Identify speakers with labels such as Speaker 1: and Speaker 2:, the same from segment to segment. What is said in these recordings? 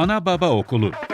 Speaker 1: Ana Baba Okulu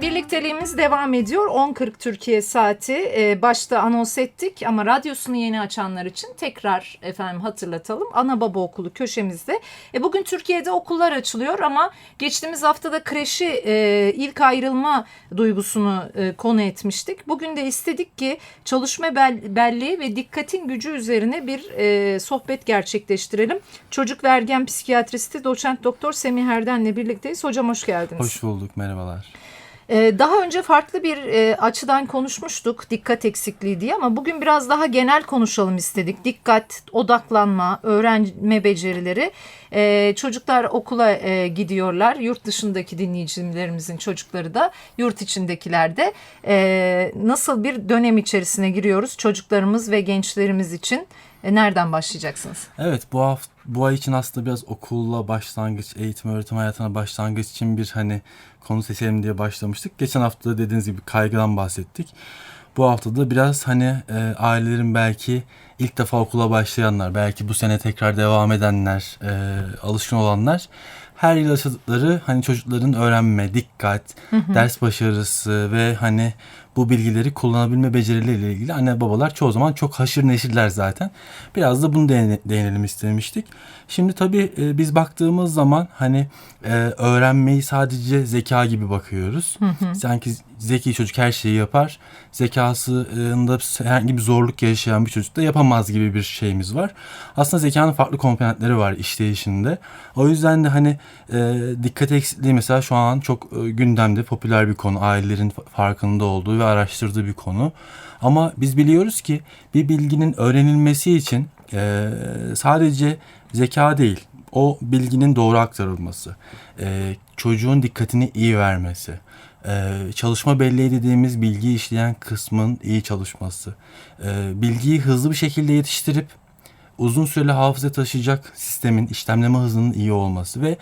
Speaker 2: Birlikteliğimiz devam ediyor. 10.40 Türkiye saati. Ee, başta anons ettik ama radyosunu yeni açanlar için tekrar efendim hatırlatalım. Ana baba okulu köşemizde. E, bugün Türkiye'de okullar açılıyor ama geçtiğimiz haftada kreşi e, ilk ayrılma duygusunu e, konu etmiştik. Bugün de istedik ki çalışma bel- belleği ve dikkatin gücü üzerine bir e, sohbet gerçekleştirelim. Çocuk vergen psikiyatristi doçent doktor Semih Erden'le birlikteyiz. Hocam hoş geldiniz.
Speaker 3: Hoş bulduk, merhabalar.
Speaker 2: Ee, Daha önce farklı bir e, açıdan konuşmuştuk dikkat eksikliği diye ama bugün biraz daha genel konuşalım istedik. Dikkat, odaklanma, öğrenme becerileri. Ee, Çocuklar okula e, gidiyorlar. Yurt dışındaki dinleyicilerimizin çocukları da yurt içindekiler de Ee, nasıl bir dönem içerisine giriyoruz çocuklarımız ve gençlerimiz için? E, Nereden başlayacaksınız?
Speaker 3: Evet, bu hafta bu ay için aslında biraz okulla başlangıç, eğitim öğretim hayatına başlangıç için bir hani konu seçelim diye başlamıştık. Geçen hafta da dediğiniz gibi kaygıdan bahsettik. Bu hafta da biraz hani e, ailelerin belki ilk defa okula başlayanlar, belki bu sene tekrar devam edenler, e, alışkın olanlar her yıl yaşadıkları hani çocukların öğrenme, dikkat, ders başarısı ve hani bu bilgileri kullanabilme becerileriyle ilgili anne babalar çoğu zaman çok haşır neşirler zaten. Biraz da bunu değine- değinelim istemiştik. Şimdi tabii e, biz baktığımız zaman hani e, öğrenmeyi sadece zeka gibi bakıyoruz. Sanki zeki çocuk her şeyi yapar. Zekasında herhangi bir zorluk yaşayan bir çocuk da yapamaz gibi bir şeyimiz var. Aslında zekanın farklı komponentleri var işleyişinde. O yüzden de hani e, dikkat eksikliği mesela şu an çok gündemde popüler bir konu. Ailelerin fa- farkında olduğu ve araştırdığı bir konu. Ama biz biliyoruz ki bir bilginin öğrenilmesi için e, sadece zeka değil, o bilginin doğru aktarılması, e, çocuğun dikkatini iyi vermesi, e, çalışma belleği dediğimiz bilgiyi işleyen kısmın iyi çalışması, e, bilgiyi hızlı bir şekilde yetiştirip uzun süreli hafıza taşıyacak sistemin işlemleme hızının iyi olması ve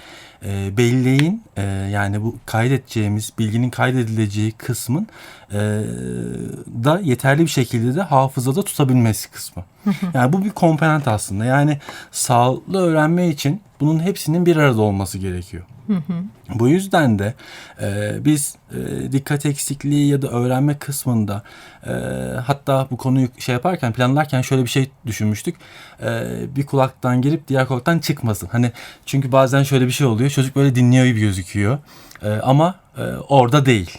Speaker 3: e, belleğin e, yani bu kaydedeceğimiz bilginin kaydedileceği kısmın e, da yeterli bir şekilde de hafızada tutabilmesi kısmı. Yani bu bir komponent aslında. Yani sağlıklı öğrenme için bunun hepsinin bir arada olması gerekiyor. Bu yüzden de e, biz e, dikkat eksikliği ya da öğrenme kısmında e, hatta bu konuyu şey yaparken planlarken şöyle bir şey düşünmüştük. E, bir kulaktan girip diğer kulaktan çıkmasın. Hani çünkü bazen şöyle bir şey oluyor. Çocuk böyle dinliyor gibi gözüküyor. E, ama e, orada değil.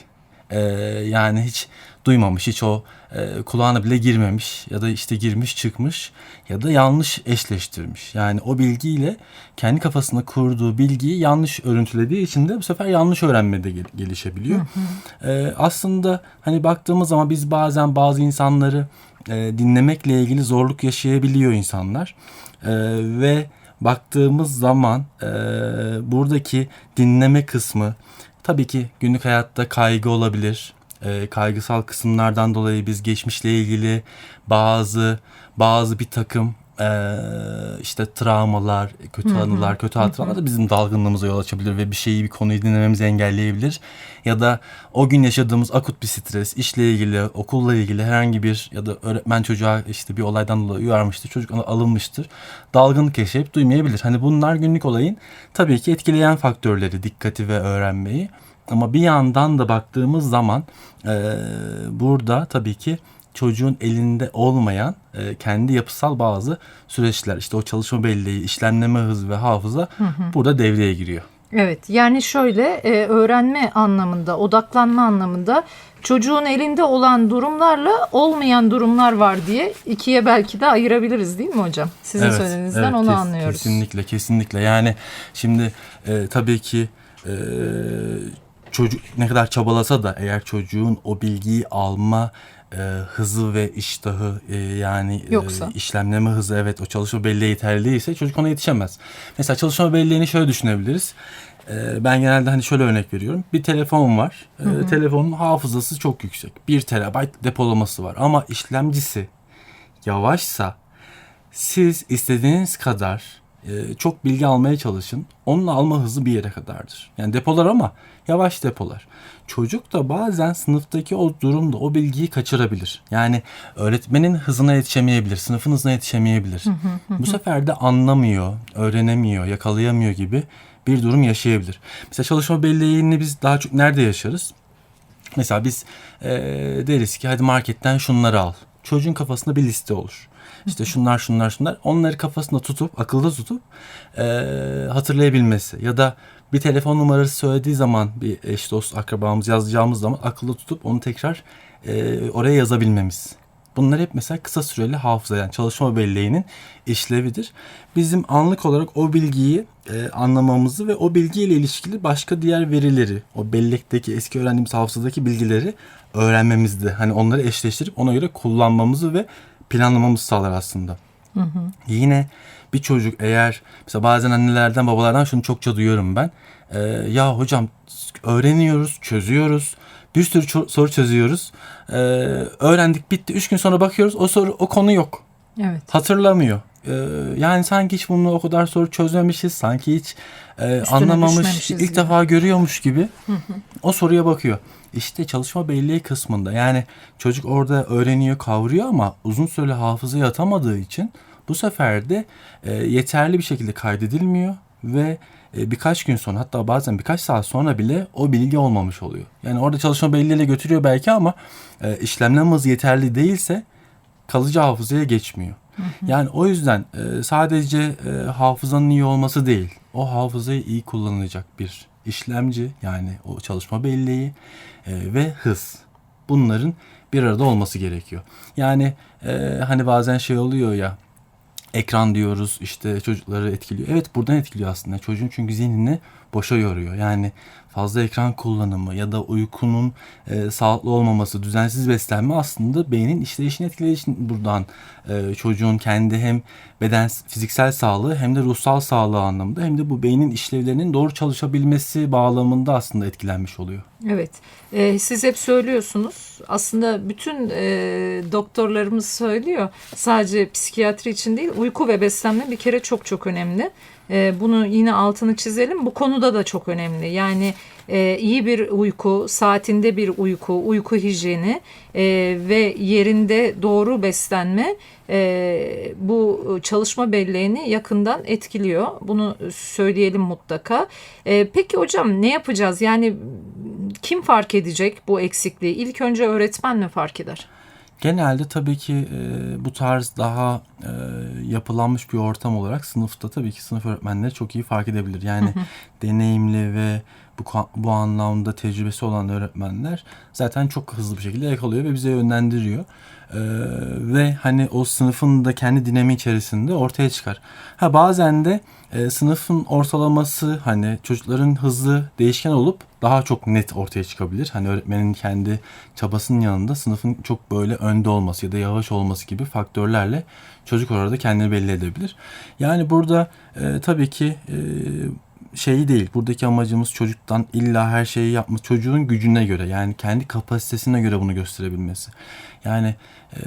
Speaker 3: E, yani hiç duymamış, hiç o e, kulağına bile girmemiş ya da işte girmiş çıkmış ya da yanlış eşleştirmiş. Yani o bilgiyle kendi kafasında kurduğu bilgiyi yanlış örüntülediği için de bu sefer yanlış öğrenme de gel- gelişebiliyor. E, aslında hani baktığımız zaman biz bazen bazı insanları e, dinlemekle ilgili zorluk yaşayabiliyor insanlar. E, ve baktığımız zaman e, buradaki dinleme kısmı tabii ki günlük hayatta kaygı olabilir. E, kaygısal kısımlardan dolayı biz geçmişle ilgili bazı bazı bir takım e, işte travmalar, kötü anılar, kötü hatıralar da bizim dalgınlığımıza yol açabilir ve bir şeyi bir konuyu dinlememizi engelleyebilir. Ya da o gün yaşadığımız akut bir stres, işle ilgili, okulla ilgili herhangi bir ya da öğretmen çocuğa işte bir olaydan dolayı uyarmıştır. Çocuk ona alınmıştır. Dalgınlık yaşayıp duymayabilir. Hani bunlar günlük olayın tabii ki etkileyen faktörleri, dikkati ve öğrenmeyi. Ama bir yandan da baktığımız zaman e, burada tabii ki çocuğun elinde olmayan e, kendi yapısal bazı süreçler işte o çalışma belleği, işlemleme hızı ve hafıza burada devreye giriyor.
Speaker 2: Evet yani şöyle e, öğrenme anlamında odaklanma anlamında çocuğun elinde olan durumlarla olmayan durumlar var diye ikiye belki de ayırabiliriz değil mi hocam? Sizin
Speaker 3: Evet,
Speaker 2: söylediğinizden
Speaker 3: evet,
Speaker 2: onu
Speaker 3: kes-
Speaker 2: anlıyoruz.
Speaker 3: Kesinlikle kesinlikle yani şimdi e, tabii ki e, çocuk ne kadar çabalasa da eğer çocuğun o bilgiyi alma e, hızı ve iştahı e, yani e,
Speaker 2: Yoksa?
Speaker 3: işlemleme hızı evet o çalışma belleği yeterli değilse çocuk ona yetişemez. Mesela çalışma belleğini şöyle düşünebiliriz. E, ben genelde hani şöyle örnek veriyorum. Bir telefon var. E, telefonun hafızası çok yüksek. 1 terabayt depolaması var ama işlemcisi yavaşsa siz istediğiniz kadar e, çok bilgi almaya çalışın. Onun alma hızı bir yere kadardır. Yani depolar ama yavaş depolar. Çocuk da bazen sınıftaki o durumda o bilgiyi kaçırabilir. Yani öğretmenin hızına yetişemeyebilir, sınıfın hızına yetişemeyebilir. Bu sefer de anlamıyor, öğrenemiyor, yakalayamıyor gibi bir durum yaşayabilir. Mesela çalışma belleğini biz daha çok nerede yaşarız? Mesela biz e, deriz ki hadi marketten şunları al. Çocuğun kafasında bir liste olur. İşte şunlar şunlar şunlar. Onları kafasında tutup, akılda tutup e, hatırlayabilmesi. Ya da bir telefon numarası söylediği zaman bir eş dost akrabamız yazacağımız zaman akılda tutup onu tekrar e, oraya yazabilmemiz. Bunlar hep mesela kısa süreli hafıza yani çalışma belleğinin işlevidir. Bizim anlık olarak o bilgiyi e, anlamamızı ve o bilgiyle ilişkili başka diğer verileri, o bellekteki eski öğrendiğimiz hafızadaki bilgileri öğrenmemizde. Hani onları eşleştirip ona göre kullanmamızı ve planlamamızı sağlar aslında. Yine bir çocuk eğer mesela bazen annelerden babalardan şunu çokça duyuyorum ben. Ee, ya hocam öğreniyoruz, çözüyoruz. Bir sürü ço- soru çözüyoruz. Ee, öğrendik bitti. Üç gün sonra bakıyoruz o soru o konu yok.
Speaker 2: Evet.
Speaker 3: Hatırlamıyor. Ee, yani sanki hiç bunu o kadar soru çözmemişiz. Sanki hiç e, anlamamış, ilk
Speaker 2: gibi.
Speaker 3: defa görüyormuş gibi o soruya bakıyor. İşte çalışma belleği kısmında yani çocuk orada öğreniyor, kavruyor ama uzun süreli hafızaya atamadığı için bu sefer de e, yeterli bir şekilde kaydedilmiyor ve e, birkaç gün sonra hatta bazen birkaç saat sonra bile o bilgi olmamış oluyor. Yani orada çalışma belleğiyle götürüyor belki ama e, işlemlem hızı yeterli değilse kalıcı hafızaya geçmiyor. Yani o yüzden e, sadece e, hafızanın iyi olması değil, o hafızayı iyi kullanacak bir işlemci yani o çalışma belleği e, ve hız. Bunların bir arada olması gerekiyor. Yani e, hani bazen şey oluyor ya ekran diyoruz işte çocukları etkiliyor. Evet buradan etkiliyor aslında. Çocuğun çünkü zihnini boşa yoruyor. Yani fazla ekran kullanımı ya da uykunun e, sağlıklı olmaması, düzensiz beslenme aslında beynin işleyişini etkilediği için buradan e, çocuğun kendi hem beden fiziksel sağlığı hem de ruhsal sağlığı anlamında hem de bu beynin işlevlerinin doğru çalışabilmesi bağlamında aslında etkilenmiş oluyor.
Speaker 2: Evet. Ee, siz hep söylüyorsunuz. Aslında bütün e, doktorlarımız söylüyor. Sadece psikiyatri için değil, uyku ve beslenme bir kere çok çok önemli. Ee, bunu yine altını çizelim. Bu konuda da çok önemli. Yani e, iyi bir uyku, saatinde bir uyku, uyku hijyeni e, ve yerinde doğru beslenme e, bu çalışma belleğini yakından etkiliyor. Bunu söyleyelim mutlaka. E, peki hocam ne yapacağız? Yani kim fark edecek bu eksikliği? İlk önce öğretmen mi fark eder?
Speaker 3: Genelde tabii ki e, bu tarz daha e, yapılanmış bir ortam olarak sınıfta tabii ki sınıf öğretmenleri çok iyi fark edebilir. Yani deneyimli ve bu bu anlamda tecrübesi olan öğretmenler zaten çok hızlı bir şekilde yakalıyor ve bize yönlendiriyor. E, ve hani o sınıfın da kendi dinamiği içerisinde ortaya çıkar. Ha bazen de e, sınıfın ortalaması hani çocukların hızı değişken olup daha çok net ortaya çıkabilir. Hani öğretmenin kendi çabasının yanında sınıfın çok böyle önde olması ya da yavaş olması gibi faktörlerle çocuk orada kendini belli edebilir. Yani burada e, tabii ki e, şey değil. Buradaki amacımız çocuktan illa her şeyi yapma. Çocuğun gücüne göre yani kendi kapasitesine göre bunu gösterebilmesi. Yani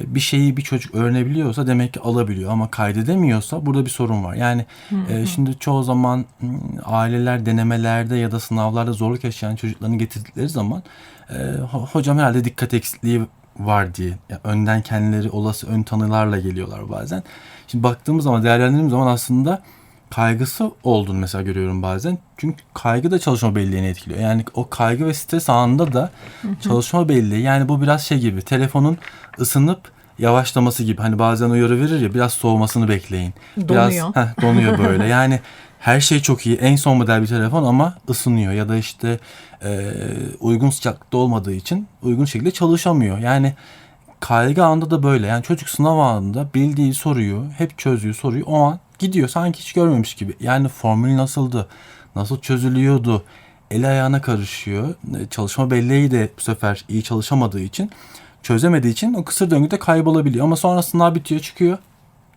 Speaker 3: bir şeyi bir çocuk öğrenebiliyorsa demek ki alabiliyor ama kaydedemiyorsa burada bir sorun var. Yani e, şimdi çoğu zaman m, aileler denemelerde ya da sınavlarda zorluk yaşayan çocuklarını getirdikleri zaman e, ho- hocam herhalde dikkat eksikliği var diye ya önden kendileri olası ön tanılarla geliyorlar bazen. Şimdi baktığımız zaman değerlendirdiğimiz zaman aslında kaygısı olduğunu mesela görüyorum bazen. Çünkü kaygı da çalışma belleğini etkiliyor. Yani o kaygı ve stres anında da çalışma belleği yani bu biraz şey gibi telefonun ısınıp yavaşlaması gibi. Hani bazen uyarı verir ya biraz soğumasını bekleyin. Biraz
Speaker 2: Donuyor.
Speaker 3: heh, donuyor böyle. yani her şey çok iyi. En son model bir telefon ama ısınıyor ya da işte e, uygun sıcaklıkta olmadığı için uygun şekilde çalışamıyor. Yani kaygı anında da böyle. Yani çocuk sınav anında bildiği soruyu hep çözüyor soruyu o an gidiyor sanki hiç görmemiş gibi. Yani formül nasıldı? Nasıl çözülüyordu? Eli ayağına karışıyor. E, Çalışma belleği de bu sefer iyi çalışamadığı için çözemediği için o kısır döngüde kaybolabiliyor. Ama sonra sınav bitiyor çıkıyor.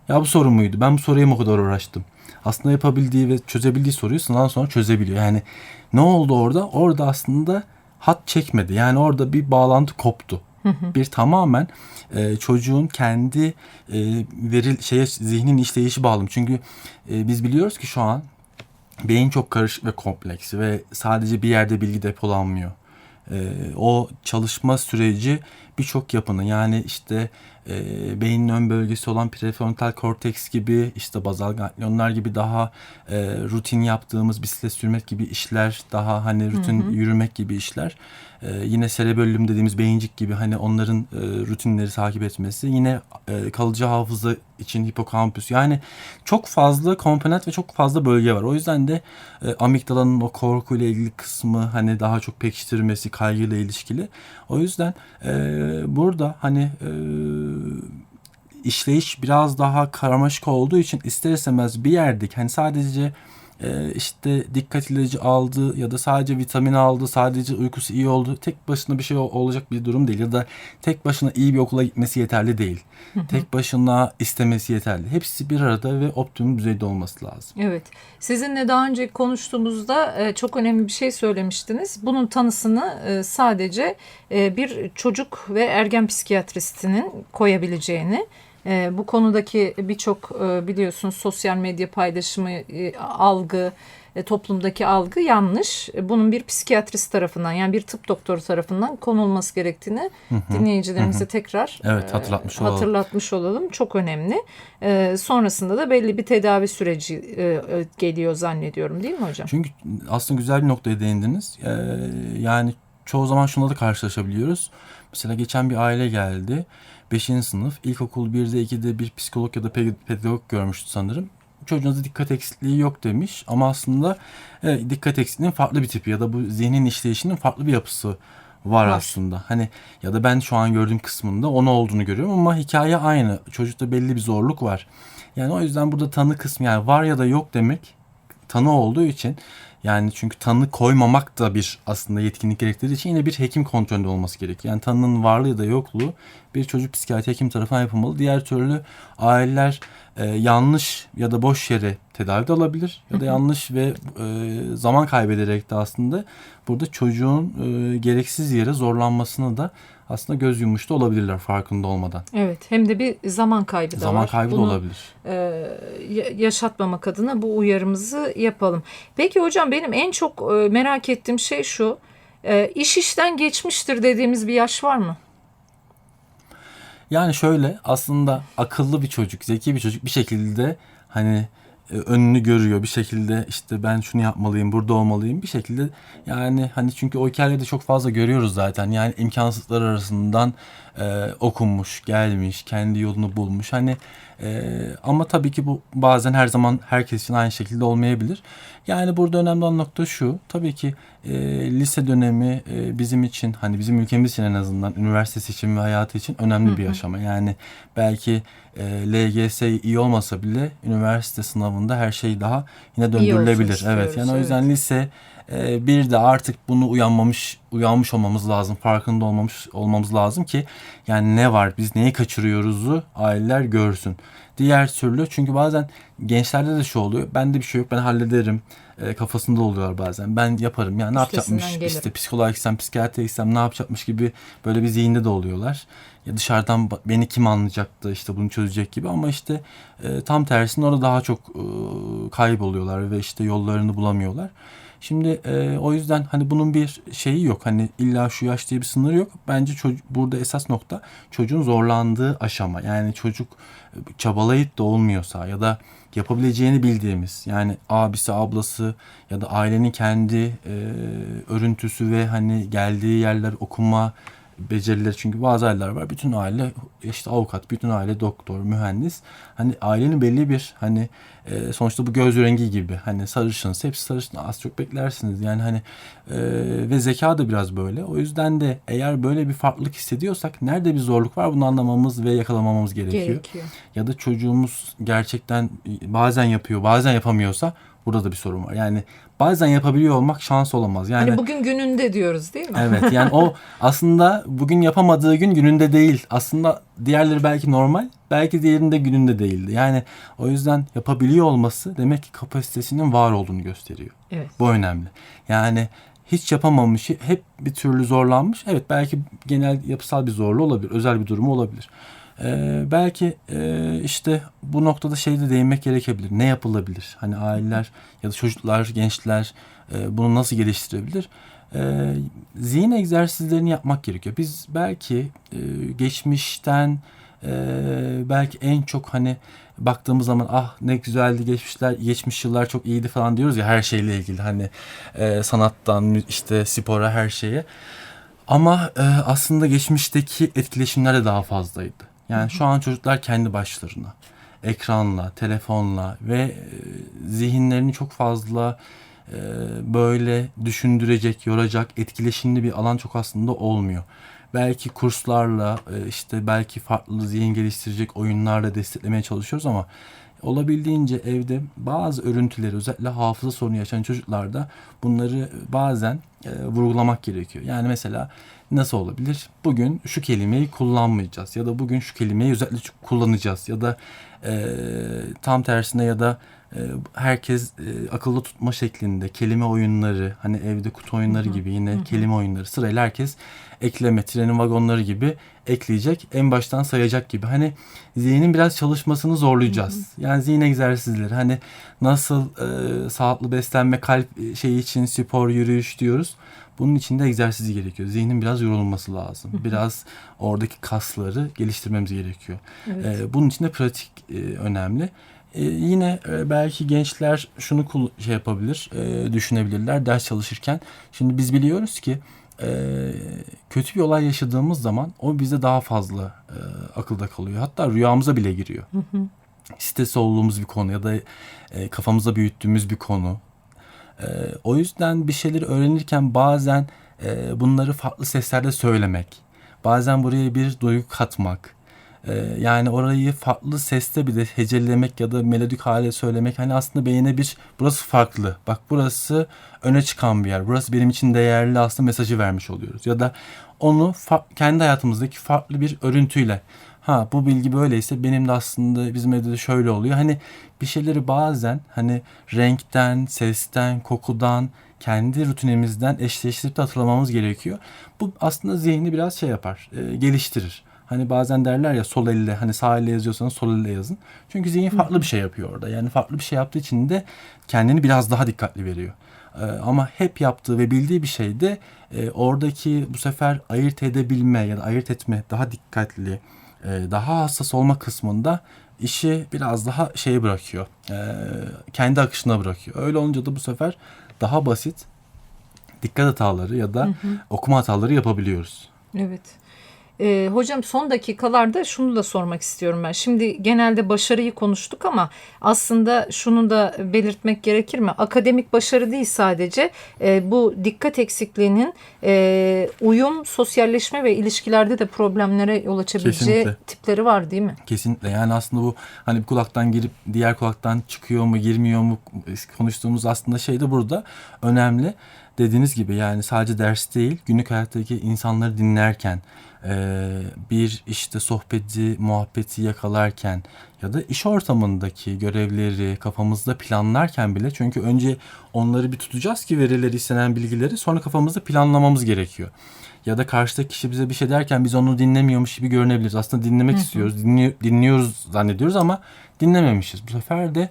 Speaker 3: Ya bu sorun muydu? Ben bu soruya mı kadar uğraştım? Aslında yapabildiği ve çözebildiği soruyu sınavdan sonra çözebiliyor. Yani ne oldu orada? Orada aslında hat çekmedi. Yani orada bir bağlantı koptu. Bir tamamen e, çocuğun kendi e, veril şeye zihnin işleyişi bağlı. Çünkü e, biz biliyoruz ki şu an beyin çok karışık ve kompleks ve sadece bir yerde bilgi depolanmıyor. Ee, o çalışma süreci birçok yapının yani işte e, beynin ön bölgesi olan prefrontal korteks gibi işte bazal ganglionlar gibi daha e, rutin yaptığımız bisiklet sürmek gibi işler daha hani rutin yürümek gibi işler e, yine cerebellum dediğimiz beyincik gibi hani onların e, rutinleri takip etmesi yine e, kalıcı hafıza için hipokampüs yani çok fazla komponent ve çok fazla bölge var. O yüzden de e, amigdalanın o korkuyla ilgili kısmı hani daha çok pekiştirmesi kaygıyla ilişkili. O yüzden e, burada hani e, işleyiş biraz daha karmaşık olduğu için ister istemez bir yerdeki hani sadece işte dikkat ilacı aldı ya da sadece vitamin aldı, sadece uykusu iyi oldu. Tek başına bir şey ol- olacak bir durum değil ya da tek başına iyi bir okula gitmesi yeterli değil. Tek başına istemesi yeterli. Hepsi bir arada ve optimum düzeyde olması lazım.
Speaker 2: Evet. Sizinle daha önce konuştuğumuzda e, çok önemli bir şey söylemiştiniz. Bunun tanısını e, sadece e, bir çocuk ve ergen psikiyatristinin koyabileceğini. E, Bu konudaki birçok e, biliyorsunuz sosyal medya paylaşımı, e, algı, e, toplumdaki algı yanlış. E, Bunun bir psikiyatrist tarafından yani bir tıp doktoru tarafından konulması gerektiğini dinleyicilerimize tekrar
Speaker 3: Evet,
Speaker 2: e,
Speaker 3: hatırlatmış olalım.
Speaker 2: hatırlatmış olalım. Çok önemli. E, sonrasında da belli bir tedavi süreci e, e, geliyor zannediyorum değil mi hocam?
Speaker 3: Çünkü aslında güzel bir noktaya değindiniz. Ee, yani çoğu zaman şunla da karşılaşabiliyoruz. Mesela geçen bir aile geldi. 5. sınıf. ilkokul 1'de 2'de bir psikolog ya da pe- pedagog görmüştü sanırım. Çocuğunuzda dikkat eksikliği yok demiş. Ama aslında e, dikkat eksikliğinin farklı bir tipi ya da bu zihnin işleyişinin farklı bir yapısı var,
Speaker 2: Var.
Speaker 3: aslında. Hani ya da ben şu an gördüğüm kısmında onu olduğunu görüyorum ama hikaye aynı. Çocukta belli bir zorluk var. Yani o yüzden burada tanı kısmı yani var ya da yok demek tanı olduğu için yani çünkü tanı koymamak da bir aslında yetkinlik gerektirdiği için yine bir hekim kontrolünde olması gerekiyor. Yani tanının varlığı ya da yokluğu bir çocuk psikiyatri hekim tarafından yapılmalı. Diğer türlü aileler e, yanlış ya da boş yere tedavi de alabilir ya da yanlış ve e, zaman kaybederek de aslında burada çocuğun e, gereksiz yere zorlanmasını da aslında göz yummuş da olabilirler farkında olmadan.
Speaker 2: Evet hem de bir zaman kaybı da
Speaker 3: Zaman
Speaker 2: var.
Speaker 3: kaybı da
Speaker 2: Bunu,
Speaker 3: olabilir.
Speaker 2: e, ya- yaşatmamak adına bu uyarımızı yapalım. Peki hocam benim en çok e, merak ettiğim şey şu. E, iş işten geçmiştir dediğimiz bir yaş var mı?
Speaker 3: Yani şöyle aslında akıllı bir çocuk, zeki bir çocuk bir şekilde hani e, önünü görüyor. Bir şekilde işte ben şunu yapmalıyım, burada olmalıyım. Bir şekilde yani hani çünkü o hikayeleri çok fazla görüyoruz zaten. Yani imkansızlar arasından e, okunmuş, gelmiş, kendi yolunu bulmuş. Hani e, ama tabii ki bu bazen her zaman herkes için aynı şekilde olmayabilir. Yani burada önemli olan nokta şu. Tabii ki e, lise dönemi e, bizim için hani bizim ülkemiz için en azından üniversitesi için ve hayatı için önemli bir aşama. Yani belki e, LGS iyi olmasa bile üniversite sınavında her şey daha yine döndürülebilir. Evet. Yani o
Speaker 2: evet.
Speaker 3: yüzden lise e, bir de artık bunu uyanmamış uyanmış olmamız lazım. Farkında olmamış olmamız lazım ki yani ne var biz neyi kaçırıyoruzu aileler görsün. Diğer türlü çünkü bazen gençlerde de şu oluyor. Bende bir şey yok ben hallederim e, kafasında oluyorlar bazen. Ben yaparım yani ne
Speaker 2: Üstesinden
Speaker 3: yapacakmış
Speaker 2: gelirim.
Speaker 3: işte psikoloğa gitsem psikiyatriye gitsem ne yapacakmış gibi böyle bir zihinde de oluyorlar. Ya dışarıdan beni kim anlayacaktı işte bunu çözecek gibi ama işte e, tam tersine orada daha çok e, kayboluyorlar ve işte yollarını bulamıyorlar. Şimdi e, o yüzden hani bunun bir şeyi yok. Hani illa şu yaş diye bir sınır yok. Bence çocuk burada esas nokta çocuğun zorlandığı aşama. Yani çocuk e, çabalayıp da olmuyorsa ya da yapabileceğini bildiğimiz yani abisi ablası ya da ailenin kendi e, örüntüsü ve hani geldiği yerler okuma becerileri çünkü bazı aileler var. Bütün aile işte avukat, bütün aile doktor, mühendis. Hani ailenin belli bir hani e, sonuçta bu göz rengi gibi hani sarışınız hepsi sarışın az çok beklersiniz yani hani e, ve zeka da biraz böyle. O yüzden de eğer böyle bir farklılık hissediyorsak nerede bir zorluk var bunu anlamamız ve yakalamamız gerekiyor.
Speaker 2: Gerekiyor.
Speaker 3: Ya da çocuğumuz gerçekten bazen yapıyor bazen yapamıyorsa burada da bir sorun var. Yani bazen yapabiliyor olmak şans olamaz. Yani
Speaker 2: Hani bugün gününde diyoruz değil mi?
Speaker 3: Evet yani o aslında bugün yapamadığı gün gününde değil. Aslında diğerleri belki normal, belki diğerinde gününde değildi. Yani o yüzden yapabiliyor olması demek ki kapasitesinin var olduğunu gösteriyor.
Speaker 2: Evet.
Speaker 3: Bu önemli. Yani hiç yapamamış, hep bir türlü zorlanmış. Evet belki genel yapısal bir zorluğu olabilir, özel bir durumu olabilir. Ee, belki e, işte bu noktada şey de değinmek gerekebilir. Ne yapılabilir? Hani aileler ya da çocuklar, gençler e, bunu nasıl geliştirebilir? E, zihin egzersizlerini yapmak gerekiyor. Biz belki e, geçmişten e, belki en çok hani baktığımız zaman ah ne güzeldi geçmişler geçmiş yıllar çok iyiydi falan diyoruz ya her şeyle ilgili hani e, sanattan işte spora her şeye. Ama e, aslında geçmişteki etkileşimler de daha fazlaydı. Yani şu an çocuklar kendi başlarına ekranla, telefonla ve e, zihinlerini çok fazla e, böyle düşündürecek, yoracak, etkileşimli bir alan çok aslında olmuyor. Belki kurslarla e, işte belki farklı zihin geliştirecek oyunlarla desteklemeye çalışıyoruz ama olabildiğince evde bazı örüntüleri özellikle hafıza sorunu yaşayan çocuklarda bunları bazen e, vurgulamak gerekiyor. Yani mesela nasıl olabilir? Bugün şu kelimeyi kullanmayacağız ya da bugün şu kelimeyi özellikle kullanacağız ya da e, tam tersine ya da herkes e, akılda tutma şeklinde kelime oyunları hani evde kutu oyunları gibi yine kelime oyunları sırayla herkes ekleme trenin vagonları gibi ekleyecek en baştan sayacak gibi hani zihnin biraz çalışmasını zorlayacağız. Yani zihin egzersizleri hani nasıl e, sağlıklı beslenme kalp şeyi için spor yürüyüş diyoruz. Bunun için de egzersizi gerekiyor. Zihnin biraz yorulması lazım. Biraz oradaki kasları geliştirmemiz gerekiyor.
Speaker 2: Evet.
Speaker 3: Ee, bunun için de pratik e, önemli. Ee, yine e, belki gençler şunu kul- şey yapabilir, e, düşünebilirler ders çalışırken. Şimdi biz biliyoruz ki e, kötü bir olay yaşadığımız zaman o bize daha fazla e, akılda kalıyor. Hatta rüyamıza bile giriyor. Stres olduğumuz bir konu ya da e, kafamızda büyüttüğümüz bir konu. E, o yüzden bir şeyleri öğrenirken bazen e, bunları farklı seslerde söylemek, bazen buraya bir duygu katmak, yani orayı farklı seste bir de hecelemek ya da melodik hale söylemek hani aslında beyine bir burası farklı. Bak burası öne çıkan bir yer. Burası benim için değerli aslında mesajı vermiş oluyoruz. Ya da onu kendi hayatımızdaki farklı bir örüntüyle ha bu bilgi böyleyse benim de aslında bizim evde de şöyle oluyor. Hani bir şeyleri bazen hani renkten, sesten, kokudan, kendi rutinimizden eşleştirip de hatırlamamız gerekiyor. Bu aslında zihni biraz şey yapar, e, geliştirir. Hani bazen derler ya sol elle hani sağ elle yazıyorsanız sol elle yazın. Çünkü zihin farklı bir şey yapıyor orada. Yani farklı bir şey yaptığı için de kendini biraz daha dikkatli veriyor. Ee, ama hep yaptığı ve bildiği bir şey de e, oradaki bu sefer ayırt edebilme ya da ayırt etme daha dikkatli, e, daha hassas olma kısmında işi biraz daha şey bırakıyor. E, kendi akışına bırakıyor. Öyle olunca da bu sefer daha basit dikkat hataları ya da okuma hataları yapabiliyoruz.
Speaker 2: Evet. Ee, hocam son dakikalarda şunu da sormak istiyorum ben. Şimdi genelde başarıyı konuştuk ama aslında şunu da belirtmek gerekir mi? Akademik başarı değil sadece e, bu dikkat eksikliğinin e, uyum, sosyalleşme ve ilişkilerde de problemlere yol açabileceği
Speaker 3: Kesinlikle.
Speaker 2: tipleri var değil mi?
Speaker 3: Kesinlikle yani aslında bu hani bir kulaktan girip diğer kulaktan çıkıyor mu girmiyor mu konuştuğumuz aslında şey de burada önemli. Dediğiniz gibi yani sadece ders değil günlük hayattaki insanları dinlerken bir işte sohbeti muhabbeti yakalarken ya da iş ortamındaki görevleri kafamızda planlarken bile çünkü önce onları bir tutacağız ki verileri istenen bilgileri sonra kafamızda planlamamız gerekiyor ya da karşıdaki kişi bize bir şey derken biz onu dinlemiyormuş gibi görünebiliriz. Aslında dinlemek istiyoruz, dinliyor, dinliyoruz zannediyoruz ama dinlememişiz. Bu sefer de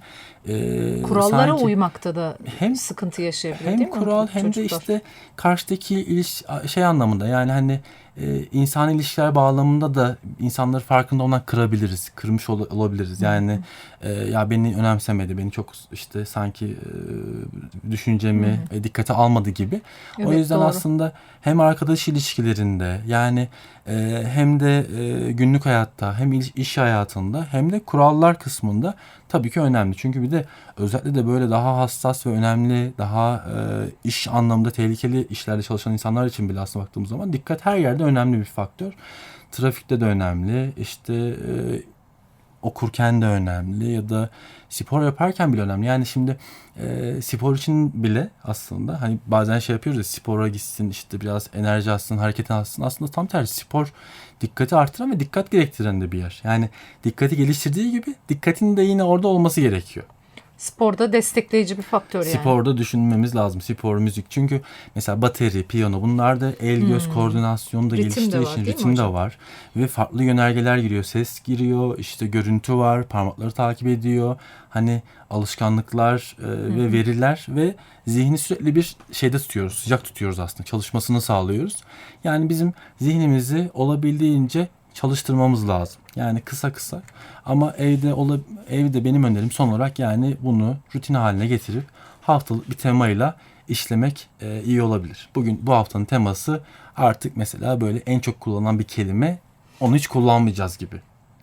Speaker 3: e,
Speaker 2: Kurallara
Speaker 3: sanki
Speaker 2: uymakta da
Speaker 3: hem-
Speaker 2: sıkıntı yaşayabilir
Speaker 3: hem
Speaker 2: değil mi?
Speaker 3: kural hem de
Speaker 2: çocuklar?
Speaker 3: işte karşıdaki iliş şey anlamında yani hani e, insan ilişkiler bağlamında da insanları farkında olmadan kırabiliriz, kırmış ol- olabiliriz. Yani e, ya beni önemsemedi, beni çok işte sanki e, düşüncemi e, dikkate almadı gibi. o
Speaker 2: Evet,
Speaker 3: yüzden
Speaker 2: doğru.
Speaker 3: aslında hem arkadaş ilişkilerinde yani e, hem de e, günlük hayatta hem iş, iş hayatında hem de kurallar kısmında tabii ki önemli. Çünkü bir de özellikle de böyle daha hassas ve önemli, daha e, iş anlamında tehlikeli işlerde çalışan insanlar için bile aslında baktığımız zaman dikkat her yerde önemli bir faktör. Trafikte de önemli. İşte e, okurken de önemli ya da spor yaparken bile önemli. Yani şimdi e, spor için bile aslında hani bazen şey yapıyoruz ya spora gitsin işte biraz enerji alsın, hareket alsın. Aslında tam tersi spor dikkati artıran ve dikkat gerektiren de bir yer. Yani dikkati geliştirdiği gibi dikkatin de yine orada olması gerekiyor.
Speaker 2: Sporda destekleyici bir faktör yani.
Speaker 3: Sporda düşünmemiz lazım. Spor, müzik. Çünkü mesela bateri, piyano bunlar da el göz koordinasyonu da
Speaker 2: Hmm. Ritim de
Speaker 3: geliştiği
Speaker 2: var,
Speaker 3: için ritim de var. Ve farklı yönergeler giriyor. Ses giriyor, işte görüntü var, parmakları takip ediyor. Hani alışkanlıklar e, ve veriler ve zihni sürekli bir şeyde tutuyoruz. Sıcak tutuyoruz aslında. Çalışmasını sağlıyoruz. Yani bizim zihnimizi olabildiğince çalıştırmamız lazım. Yani kısa kısa ama evde ola, evde benim önerim son olarak yani bunu rutin haline getirip haftalık bir temayla işlemek e, iyi olabilir. Bugün bu haftanın teması artık mesela böyle en çok kullanılan bir kelime onu hiç kullanmayacağız gibi.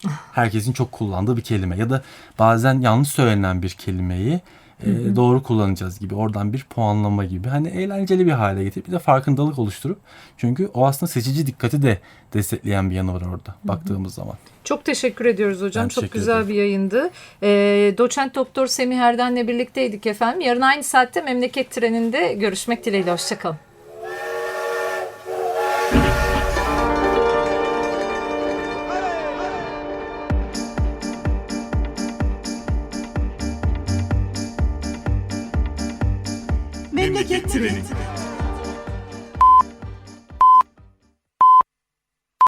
Speaker 3: Herkesin çok kullandığı bir kelime ya da bazen yanlış söylenen bir kelimeyi e, doğru kullanacağız gibi. Oradan bir puanlama gibi. Hani eğlenceli bir hale getirip bir de farkındalık oluşturup çünkü o aslında seçici dikkati de destekleyen bir yanı var orada baktığımız zaman.
Speaker 2: Çok teşekkür ediyoruz hocam.
Speaker 3: Ben
Speaker 2: Çok güzel
Speaker 3: ederim.
Speaker 2: bir yayındı. Ee, Doçent Doktor Semih Erden'le birlikteydik efendim. Yarın aynı saatte memleket treninde görüşmek dileğiyle. Hoşçakalın.
Speaker 1: ছিলেন